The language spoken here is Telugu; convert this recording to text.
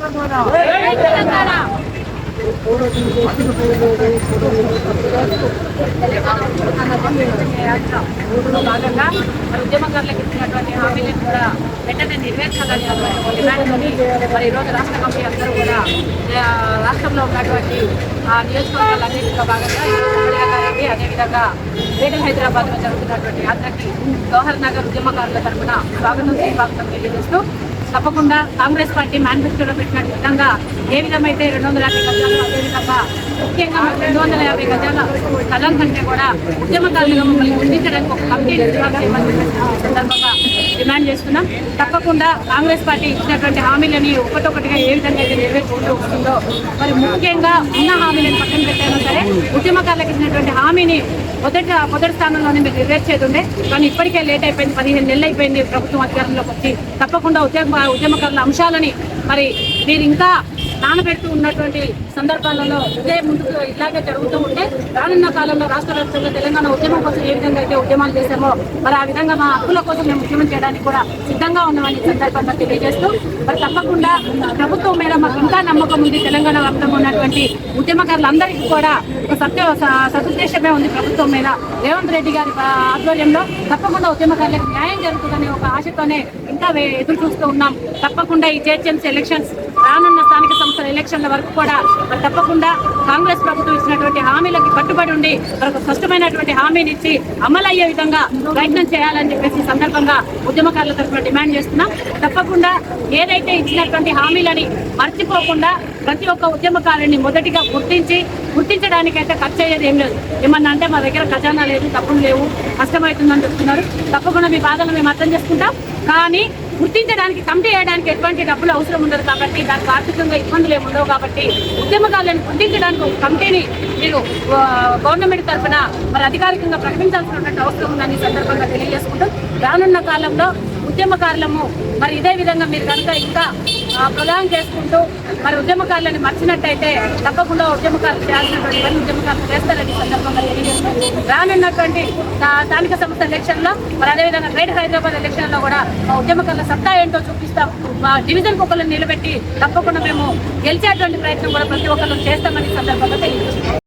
అందులో భాగంగా మరి ఉద్యమకారులకు ఇచ్చినటువంటి హామీలను కూడా వెంటనే నెరవేర్చాలని ఒక డిమాండ్తోని మరి ఈరోజు రాష్ట్ర కమిటీ అందరూ కూడా రాష్ట్రంలో ఉన్నటువంటి ఆ నియోజకవర్గాలన్నింటిలో భాగంగా ఈరోజు ఉమ్మడిగారెడ్డి అదేవిధంగా గ్రేటర్ హైదరాబాద్లో జరుగుతున్నటువంటి యాత్రకి జవహర్ నగర్ ఉద్యమకారుల తరఫున స్వాగతం స్వాగతం తెలియజేస్తూ తప్పకుండా కాంగ్రెస్ పార్టీ మేనిఫెస్టోలో పెట్టిన విధంగా ఏ విధమైతే రెండు వందల యాభై గజాలు అదేవిధంగా ముఖ్యంగా రెండు వందల యాభై గజాల స్థలం కంటే కూడా ఉద్యమకారులుగా మమ్మల్ని గుర్తించడానికి ఒక కమిటీ సందర్భంగా డిమాండ్ చేస్తున్నాం. తప్పకుండా కాంగ్రెస్ పార్టీ ఇచ్చినటువంటి హామీలని ఒకటొకటిగా ఏ విధంగా అయితే నెరవేర్చుకుంటూ ఉంటుందో మరి ముఖ్యంగా ఉన్న హామీలను పక్కన పెట్టైనా ఉద్యమకారులకు ఇచ్చినటువంటి హామీని మొదట మొదటి స్థానంలోనే మీరు నెరవేర్చేది ఉండే కానీ ఇప్పటికే లేట్ అయిపోయింది. పదిహేను నెలలు అయిపోయింది ప్రభుత్వం అధికారంలోకి వచ్చి. తప్పకుండా ఉద్యమ ఉద్యమకారుల అంశాలని మరి మీరు ఇంకా నానబెడుతూ ఉన్నటువంటి సందర్భాలలో ఇదే ముందుకు ఇలాగే జరుగుతూ రానున్న కాలంలో రాష్ట్ర వ్యాప్తంగా తెలంగాణ ఉద్యమం కోసం ఏ విధంగా అయితే ఉద్యమాలు చేశామో మరి ఆ విధంగా మా హక్కుల కోసం మేము ఉద్యమం చేయడానికి కూడా సిద్ధంగా ఉన్నామని సందర్భంగా తెలియజేస్తూ మరి తప్పకుండా ప్రభుత్వం మీద మాకు ఇంకా నమ్మకం ఉంది. తెలంగాణ వ్యాప్తంగా ఉన్నటువంటి ఉద్యమకారులందరికీ కూడా ఒక సత్య స- సదుద్దేశమే ఉంది ప్రభుత్వం మీద. రేవంత్ రెడ్డి గారి ఆధ్వర్యంలో తప్పకుండా ఉద్యమకారులకు న్యాయం జరుగుతుందనే ఒక ఆశతోనే ఇంకా ఎదురు చూస్తూ ఉన్నాం. తప్పకుండా ఈ జిహెచ్ఎంసీ ఎలక్షన్స్ రానున్న స్థానిక సంస్థల ఎలక్షన్ల వరకు కూడా మరి తప్పకుండా కాంగ్రెస్ ప్రభుత్వం ఇచ్చినటువంటి హామీలకు కట్టుబడి ఉండి మరి స్పష్టమైనటువంటి హామీని ఇచ్చి అమలయ్యే విధంగా ప్రయత్నం చేయాలని చెప్పేసి సందర్భంగా ఉద్యమకారుల తరఫున డిమాండ్ చేస్తున్నాం. తప్పకుండా ఏదైతే ఇచ్చినటువంటి హామీలని మర్చిపోకుండా ప్రతి ఒక్క ఉద్యమకారుని మొదటిగా గుర్తించి గుర్తించడానికైతే ఖర్చు అయ్యేది ఏం లేదు. ఏమన్నా అంటే మా దగ్గర ఖజానా లేదు తప్పులు లేవు కష్టమవుతుందని చెప్తున్నారు. తప్పకుండా మీ బాధలు మేము అర్థం చేసుకుంటాం. కానీ గుర్తించడానికి కమిటీ చేయడానికి ఎటువంటి డబ్బులు అవసరం ఉండదు కాబట్టి దానికి ఆర్థికంగా ఇబ్బందులు ఏమి ఉండవు కాబట్టి ఉద్యమకారులను గుర్తించడానికి ఒక కమిటీని మీరు గవర్నమెంట్ తరఫున మరి అధికారికంగా ప్రకటించాల్సినటువంటి అవసరం ఉందని సందర్భంగా తెలియజేసుకుంటూ రానున్న కాలంలో ఉద్యమకారులము మరి ఇదే విధంగా మీరు కనుక ఇంకా ప్రొలాంగ్ చేసుకుంటూ మరి ఉద్యమకారులను మర్చినట్టయితే తప్పకుండా ఉద్యమకారులు చేయాల్సినటువంటి పని ఉద్యమకారులు చేస్తారని రానున్నటువంటి స్థానిక సంస్థ ఎలక్షన్లో మరి అదేవిధంగా గ్రేటర్ హైదరాబాద్ ఎలక్షన్లో కూడా మా ఉద్యమకారుల సత్తా ఏంటో చూపిస్తాం. మా డివిజన్ కుక్కలను నిలబెట్టి తప్పకుండా మేము గెలిచేటువంటి ప్రయత్నం కూడా ప్రతి ఒక్కరు చేస్తామని సందర్భంగా తెలియజేస్తున్నాం.